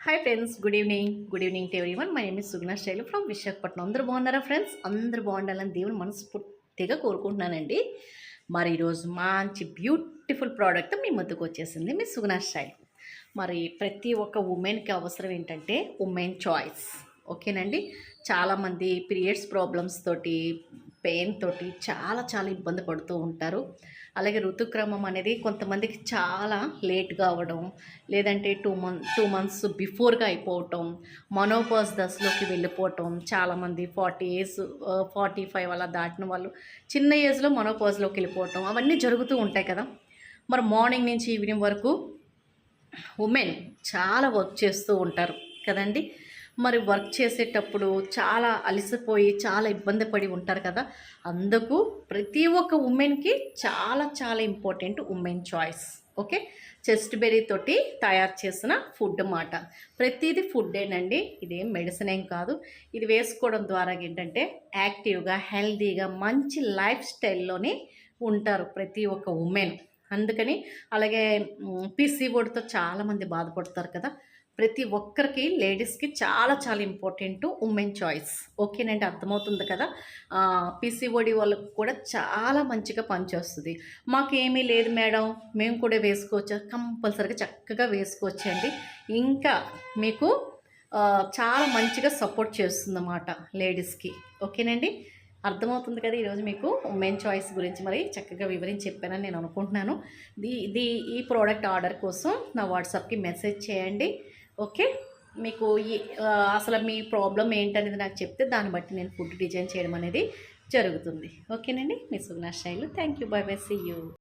Hi friends good evening good evening to everyone my name is style Shailu from Visakhapatnam అందరూ బాగున్నారా friends అందరూ బాగుండాలని దేవుని మనస్ఫూర్తిగా కోరుకుంటున్నానండి. మరి ఈరోజు మంచి బ్యూటిఫుల్ ప్రోడక్ట్ మీ ముందుకు వచ్చేసింది మీ సుగ్నా స్టైల్ మరి ప్రతి ఒక్క ఉమెన్కి అవసరం ఏంటంటే ఉమెన్ చాయిస్ ఓకేనండి చాలామంది పీరియడ్స్ ప్రాబ్లమ్స్ తోటి పెయిన్ తోటి చాలా చాలా ఇబ్బంది పడుతూ ఉంటారు. అలాగే ఋతుక్రమం అనేది కొంతమందికి చాలా లేట్గా అవ్వడం లేదంటే టూ మంత్ టూ మంత్స్ బిఫోర్గా అయిపోవటం మనోపాజ్ దశలోకి వెళ్ళిపోవటం చాలామంది ఫార్టీ ఏజ్ ఫార్టీ ఫైవ్ అలా దాటిన వాళ్ళు చిన్న ఏజ్లో మనోపాజ్లోకి వెళ్ళిపోవటం అవన్నీ జరుగుతూ ఉంటాయి కదా. మరి మార్నింగ్ నుంచి ఈవినింగ్ వరకు ఉమెన్ చాలా వర్క్ చేస్తూ ఉంటారు కదండి. మరి వర్క్ చేసేటప్పుడు చాలా అలసిపోయి చాలా ఇబ్బంది పడి ఉంటారు కదా. అందుకు ప్రతి ఒక్క ఉమెన్కి చాలా చాలా important women choice. Okay? Chaste berry తోటి తయారు చేసిన ఫుడ్ మాట. ప్రతిదీ ఫుడ్డేనండి. ఇదేం మెడిసిన్ ఏం కాదు. ఇది వేసుకోవడం ద్వారా ఏంటంటే యాక్టివ్గా హెల్తీగా మంచి లైఫ్ స్టైల్లోనే ఉంటారు ప్రతి ఒక్క ఉమెన్. అందుకని అలాగే పీసీఓడితో చాలామంది బాధపడతారు కదా. ప్రతి ఒక్కరికి లేడీస్కి చాలా చాలా ఇంపార్టెంట్ ఉమెన్ చాయిస్. ఓకేనండి అర్థమవుతుంది కదా? పీసీఓడి వాళ్ళకు కూడా చాలా మంచిగా పనిచేస్తుంది. మాకేమీ లేదు మేడం మేము కూడా వేసుకోవచ్చు? కంపల్సరీగా చక్కగా వేసుకోవచ్చండి. ఇంకా మీకు చాలా మంచిగా సపోర్ట్ చేస్తుందన్నమాట లేడీస్కి. ఓకేనండి? అర్థమవుతుంది కదా ఈరోజు మీకు ఉమెన్ చాయిస్ గురించి మరి చక్కగా వివరించి చెప్పానని నేను అనుకుంటున్నాను. ది ఇది ఈ ప్రోడక్ట్ ఆర్డర్ కోసం నా వాట్సాప్కి మెసేజ్ చేయండి. ఓకే? మీకు అసలు మీ ప్రాబ్లం ఏంటనేది నాకు చెప్తే దాన్ని బట్టి నేను ఫుడ్ డిజైన్ చేయడం అనేది జరుగుతుంది. ఓకేనండి? మీ Sugna Shailu. Thank you. Bye bye. See you.